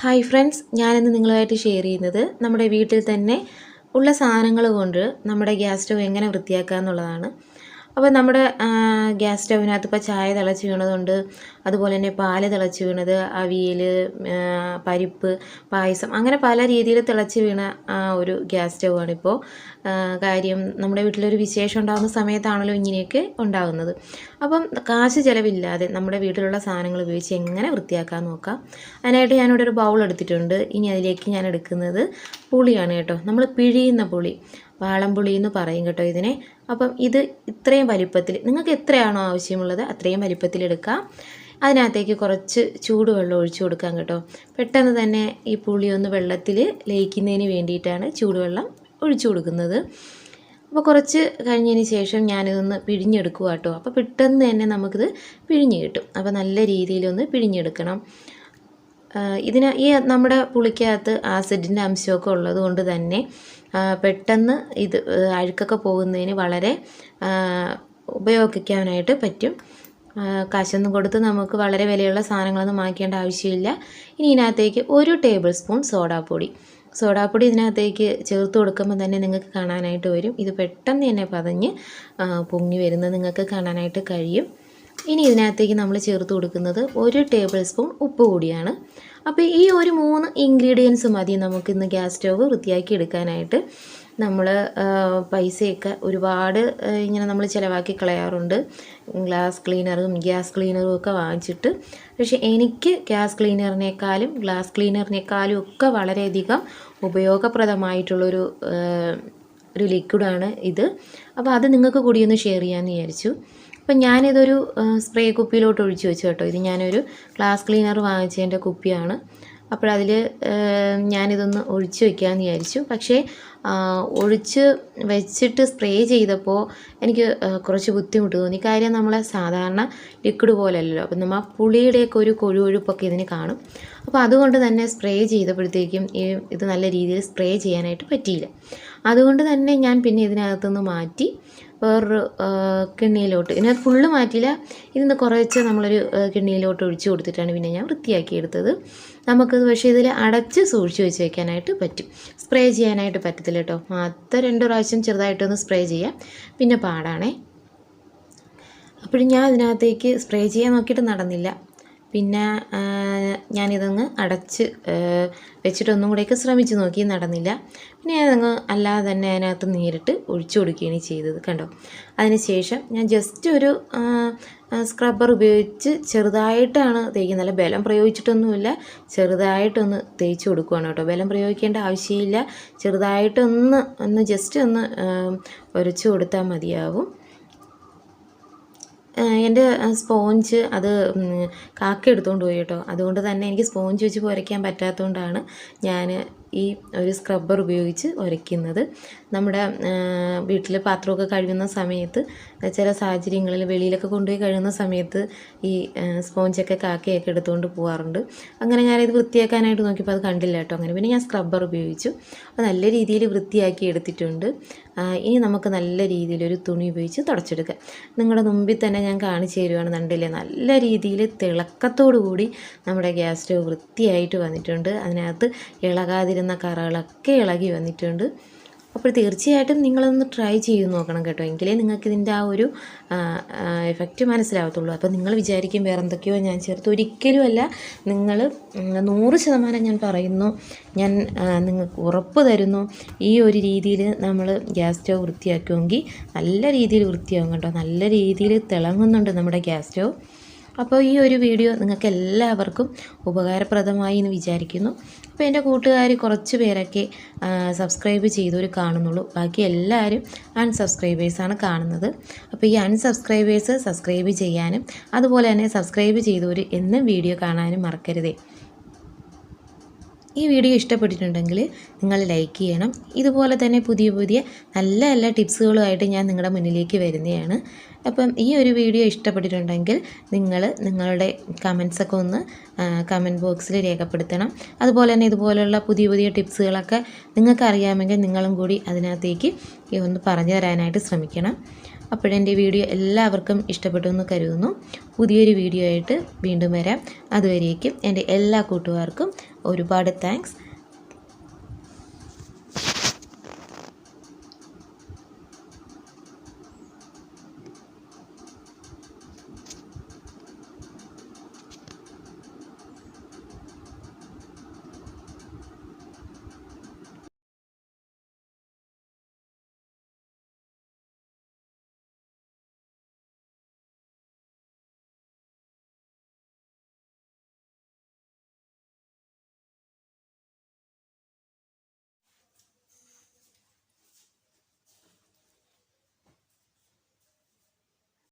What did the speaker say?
Hi friends ഞാനിന്ന് നിങ്ങളുമായിട്ട് share ചെയ്യുന്നത് നമ്മുടെ വീട്ടിൽ തന്നെ ഉള്ള സാധനങ്ങൾ കൊണ്ട് നമ്മുടെ ഗ്യാസ് സ്റ്റവ് എങ്ങനെ വൃത്തിയാക്കുക എന്നുള്ളതാണ് അപ്പോൾ നമ്മുടെ ഗ്യാസ് സ്റ്റൗവിനകത്ത് ഇപ്പോൾ ചായ തിളച്ച് വീണതുണ്ട്. അതുപോലെ തന്നെ പാൽ തിളച്ച് വീണത് അവിയൽ പരിപ്പ് പായസം അങ്ങനെ പല രീതിയിൽ തിളച്ച് വീണ ഒരു ഗ്യാസ് സ്റ്റവാണിപ്പോൾ കാര്യം നമ്മുടെ വീട്ടിലൊരു വിശേഷം ഉണ്ടാകുന്ന സമയത്താണല്ലോ ഇങ്ങനെയൊക്കെ ഉണ്ടാകുന്നത് അപ്പം കാശ് ചിലവില്ലാതെ നമ്മുടെ വീട്ടിലുള്ള സാധനങ്ങൾ ഉപയോഗിച്ച് എങ്ങനെ വൃത്തിയാക്കാൻ നോക്കാം? അതിനായിട്ട് ഞാനിവിടെ ഒരു ബൗൾ എടുത്തിട്ടുണ്ട്. ഇനി അതിലേക്ക് ഞാൻ എടുക്കുന്നത് പുളിയാണ് കേട്ടോ. നമ്മൾ പിഴിയുന്ന പുളി. വാളംപുളി എന്ന് പറയും കേട്ടോ ഇതിനെ. അപ്പം ഇത് ഇത്രയും വലിപ്പത്തിൽ നിങ്ങൾക്ക് എത്രയാണോ ആവശ്യമുള്ളത് അത്രയും വലിപ്പത്തിൽ എടുക്കാം. അതിനകത്തേക്ക് കുറച്ച് ചൂടുവെള്ളം ഒഴിച്ചു കൊടുക്കാം കേട്ടോ. പെട്ടെന്ന് തന്നെ ഈ പുളി ഒന്ന് വെള്ളത്തിൽ ലയിക്കുന്നതിന് വേണ്ടിയിട്ടാണ് ചൂടുവെള്ളം ഒഴിച്ചു കൊടുക്കുന്നത്. അപ്പോൾ കുറച്ച് കഴിഞ്ഞതിന് ശേഷം ഞാനിതൊന്ന് പിഴിഞ്ഞെടുക്കുക കേട്ടോ. അപ്പോൾ പെട്ടെന്ന് തന്നെ നമുക്കിത് പിഴിഞ്ഞ് കിട്ടും. അപ്പോൾ നല്ല രീതിയിലൊന്ന് പിഴിഞ്ഞെടുക്കണം. ഇതിന് ഈ നമ്മുടെ പുളിക്കകത്ത് ആസിഡിന്റെ അംശമൊക്കെ ഉള്ളത് കൊണ്ട് തന്നെ പെട്ടെന്ന് ഇത് അഴുക്കൊക്കെ പോകുന്നതിന് വളരെ ഉപയോഗിക്കാനായിട്ട് പറ്റും. കാശൊന്നും കൊടുത്ത് നമുക്ക് വളരെ വിലയുള്ള സാധനങ്ങളൊന്നും വാങ്ങിക്കേണ്ട ആവശ്യമില്ല. ഇനി ഇതിനകത്തേക്ക് ഒരു ടേബിൾ സ്പൂൺ സോഡാപ്പൊടി. സോഡാപ്പൊടി ഇതിനകത്തേക്ക് ചേർത്ത് കൊടുക്കുമ്പോൾ തന്നെ നിങ്ങൾക്ക് കാണാനായിട്ട് വരും. ഇത് പെട്ടെന്ന് തന്നെ പതഞ്ഞ് പൊങ്ങി വരുന്നത് നിങ്ങൾക്ക് കാണാനായിട്ട് കഴിയും. ഇനി ഇതിനകത്തേക്ക് നമ്മൾ ചേർത്ത് കൊടുക്കുന്നത് ഒരു ടേബിൾ സ്പൂൺ ഉപ്പ് കൂടിയാണ്. അപ്പോൾ ഈ ഒരു മൂന്ന് ഇൻഗ്രീഡിയൻസ് മതി നമുക്കിന്ന് ഗ്യാസ് സ്റ്റവ് വൃത്തിയാക്കി എടുക്കാനായിട്ട്. നമ്മൾ പൈസയൊക്കെ ഒരുപാട് ഇങ്ങനെ നമ്മൾ ചിലവാക്കി കളയാറുണ്ട്. ഗ്ലാസ് ക്ലീനറും ഗ്യാസ് ക്ലീനറും ഒക്കെ വാങ്ങിച്ചിട്ട്. പക്ഷേ എനിക്ക് ഗ്യാസ് ക്ലീനറിനേക്കാളും ഗ്ലാസ് ക്ലീനറിനേക്കാളും ഒക്കെ വളരെയധികം ഉപയോഗപ്രദമായിട്ടുള്ളൊരു ഒരു ലിക്വിഡാണ് ഇത്. അപ്പോൾ അത് നിങ്ങൾക്ക് കൂടി ഒന്ന് ഷെയർ ചെയ്യാമെന്ന് വിചാരിച്ചു. അപ്പം ഞാനിതൊരു സ്പ്രേ കുപ്പിയിലോട്ട് ഒഴിച്ചു വെച്ചു കേട്ടോ. ഇത് ഞാനൊരു ഗ്ലാസ് ക്ലീനർ വാങ്ങിച്ചതിന്റെ കുപ്പിയാണ്. അപ്പോഴതിൽ ഞാനിതൊന്ന് ഒഴിച്ച് വയ്ക്കാമെന്ന് വിചാരിച്ചു. പക്ഷേ ഒഴിച്ച് വെച്ചിട്ട് സ്പ്രേ ചെയ്തപ്പോൾ എനിക്ക് കുറച്ച് ബുദ്ധിമുട്ട് തോന്നി. കാര്യം നമ്മളെ സാധാരണ ലിക്വിഡ് പോലെയല്ലല്ലോ അപ്പം നമ്മൾ പുളിയുടെയൊക്കെ ഒരു കൊഴുകൊഴുപ്പൊക്കെ ഇതിന് കാണും. അപ്പോൾ അതുകൊണ്ട് തന്നെ സ്പ്രേ ചെയ്തപ്പോഴത്തേക്കും ഈ ഇത് നല്ല രീതിയിൽ സ്പ്രേ ചെയ്യാനായിട്ട് പറ്റിയില്ല. അതുകൊണ്ട് തന്നെ ഞാൻ പിന്നെ ഇതിനകത്തുനിന്ന് മാറ്റി വേറൊരു കിണ്ണിയിലോട്ട്. കിണ്ണിയിലോട്ട് അത് ഫുള്ള് മാറ്റിയില്ല. ഇതിന്ന് കുറച്ച് നമ്മളൊരു കിണ്ണിയിലോട്ട് ഒഴിച്ചു കൊടുത്തിട്ടാണ് പിന്നെ ഞാൻ വൃത്തിയാക്കി എടുത്തത്. നമുക്കത് പക്ഷേ ഇതിൽ അടച്ച് സൂക്ഷിച്ച് വെച്ച് വയ്ക്കാനായിട്ട് പറ്റും. സ്പ്രേ ചെയ്യാനായിട്ട് പറ്റത്തില്ല കേട്ടോ. അത്ത രണ്ട് പ്രാവശ്യം ചെറുതായിട്ടൊന്ന് സ്പ്രേ ചെയ്യാം. പിന്നെ പാടാണേ. അപ്പോഴും ഞാൻ ഇതിനകത്തേക്ക് സ്പ്രേ ചെയ്യാൻ നോക്കിയിട്ട് നടന്നില്ല. പിന്നെ ഞാനിതങ്ങ് അടച്ച് വെച്ചിട്ട് വെച്ചിട്ടൊന്നും കൂടെയൊക്കെ ശ്രമിച്ച് നോക്കി നടന്നില്ല. പിന്നെ ഞാനതങ്ങ് അല്ലാതെ തന്നെ അതിനകത്ത് നേരിട്ട് ഒഴിച്ചു കൊടുക്കുകയാണ് ചെയ്തത് കണ്ടോ? അതിന് ശേഷം ഞാൻ ജസ്റ്റ് ഒരു സ്ക്രബ്ബർ ഉപയോഗിച്ച് ചെറുതായിട്ടാണ് തേക്കുന്നത്. അല്ല ബലം പ്രയോഗിച്ചിട്ടൊന്നുമില്ല. ചെറുതായിട്ടൊന്ന് തേച്ച് കൊടുക്കുകയാണ് കേട്ടോ. ബലം പ്രയോഗിക്കേണ്ട ആവശ്യമില്ല. ചെറുതായിട്ടൊന്ന് ഒന്ന് ജസ്റ്റ് ഒന്ന് ഉരച്ചു കൊടുത്താൽ മതിയാവും. എന്റെ സ്പോഞ്ച് അത് കാക്ക എടുത്തുകൊണ്ട് പോയി കേട്ടോ. അതുകൊണ്ട് തന്നെ എനിക്ക് സ്പോഞ്ച് വെച്ച് ഉരയ്ക്കാൻ പറ്റാത്തതുകൊണ്ടാണ് ഞാൻ ഈ ഒരു സ്ക്രബ്ബർ ഉപയോഗിച്ച് ഉരയ്ക്കുന്നത് നമ്മുടെ വീട്ടിൽ പാത്രമൊക്കെ കഴുകുന്ന സമയത്ത് ചില സാഹചര്യങ്ങളിൽ വെളിയിലൊക്കെ കൊണ്ടുപോയി കഴുകുന്ന സമയത്ത് ഈ സ്പോഞ്ചൊക്കെ കാക്കയൊക്കെ എടുത്തുകൊണ്ട് പോകാറുണ്ട് അങ്ങനെ ഞാനത് വൃത്തിയാക്കാനായിട്ട് നോക്കിയപ്പോൾ അത് കണ്ടില്ല കേട്ടോ. അങ്ങനെ പിന്നെ ഞാൻ സ്ക്രബ്ബർ ഉപയോഗിച്ചു. അത് നല്ല രീതിയിൽ വൃത്തിയാക്കി എടുത്തിട്ടുണ്ട്. ഇനി നമുക്ക് നല്ല രീതിയിലൊരു തുണി ഉപയോഗിച്ച് തുടച്ചെടുക്കാം. നിങ്ങളുടെ മുമ്പിൽ തന്നെ ഞാൻ കാണിച്ചു തരുവാണ് കണ്ടില്ലേ? നല്ല രീതിയിൽ തിളക്കത്തോടു കൂടി നമ്മുടെ ഗ്യാസ് സ്റ്റവ് വൃത്തിയായിട്ട് വന്നിട്ടുണ്ട്. അതിനകത്ത് ഇളകാതിരുന്ന കറകളൊക്കെ ഇളകി വന്നിട്ടുണ്ട്. അപ്പോൾ തീർച്ചയായിട്ടും നിങ്ങളൊന്ന് ട്രൈ ചെയ്ത് നോക്കണം കേട്ടോ. എങ്കിലേ നിങ്ങൾക്ക് ഇതിന്റെ ആ ഒരു എഫക്റ്റ് മനസ്സിലാവത്തുള്ളൂ. അപ്പോൾ നിങ്ങൾ വിചാരിക്കും വേറെ എന്തൊക്കെയോ ഞാൻ ചേർത്ത്. ഒരിക്കലും അല്ല നിങ്ങൾ നൂറ് ശതമാനം ഞാൻ പറയുന്നു. ഞാൻ നിങ്ങൾക്ക് ഉറപ്പ് തരുന്നു. ഈ ഒരു രീതിയിൽ നമ്മൾ ഗ്യാസ് സ്റ്റവ് വൃത്തിയാക്കുമെങ്കിൽ നല്ല രീതിയിൽ വൃത്തിയാകും കേട്ടോ. നല്ല രീതിയിൽ തിളങ്ങുന്നുണ്ട് നമ്മുടെ ഗ്യാസ് സ്റ്റവ് അപ്പോൾ ഈ ഒരു വീഡിയോ നിങ്ങൾക്ക് എല്ലാവർക്കും ഉപകാരപ്രദമായി എന്ന് വിചാരിക്കുന്നു. അപ്പോൾ എന്റെ കൂട്ടുകാർ കുറച്ച് പേരൊക്കെ സബ്സ്ക്രൈബ് ചെയ്തവർ കാണുന്നുള്ളൂ. ബാക്കി എല്ലാവരും അൺസബ്സ്ക്രൈബേഴ്സാണ് കാണുന്നത്. അപ്പോൾ ഈ അൺസബ്സ്ക്രൈബേഴ്സ് സബ്സ്ക്രൈബ് ചെയ്യാനും അതുപോലെ തന്നെ സബ്സ്ക്രൈബ് ചെയ്തവർ എന്നും വീഡിയോ കാണാനും മറക്കരുതേ. ഈ വീഡിയോ ഇഷ്ടപ്പെട്ടിട്ടുണ്ടെങ്കിൽ നിങ്ങൾ ലൈക്ക് ചെയ്യണം. ഇതുപോലെ തന്നെ പുതിയ പുതിയ നല്ല നല്ല ടിപ്സുകളുമായിട്ട് ഞാൻ നിങ്ങളുടെ മുന്നിലേക്ക് വരുന്നതാണ്. അപ്പം ഈ ഒരു വീഡിയോ ഇഷ്ടപ്പെട്ടിട്ടുണ്ടെങ്കിൽ നിങ്ങൾ നിങ്ങളുടെ കമൻസൊക്കെ ഒന്ന് കമന്റ് ബോക്സിൽ രേഖപ്പെടുത്തണം. അതുപോലെ തന്നെ ഇതുപോലെയുള്ള പുതിയ പുതിയ ടിപ്സുകളൊക്കെ നിങ്ങൾക്ക് അറിയാമെങ്കിൽ നിങ്ങളും കൂടി അതിനകത്തേക്ക് ഒന്ന് പറഞ്ഞു തരാനായിട്ട് ശ്രമിക്കണം. അപ്പോഴെന്റെ വീഡിയോ എല്ലാവർക്കും ഇഷ്ടപ്പെട്ടു എന്ന് കരുതുന്നു. പുതിയൊരു വീഡിയോ ആയിട്ട് വീണ്ടും വരാം. അതുവരേക്കും എന്റെ എല്ലാ കൂട്ടുകാർക്കും ഒരുപാട് താങ്ക്സ്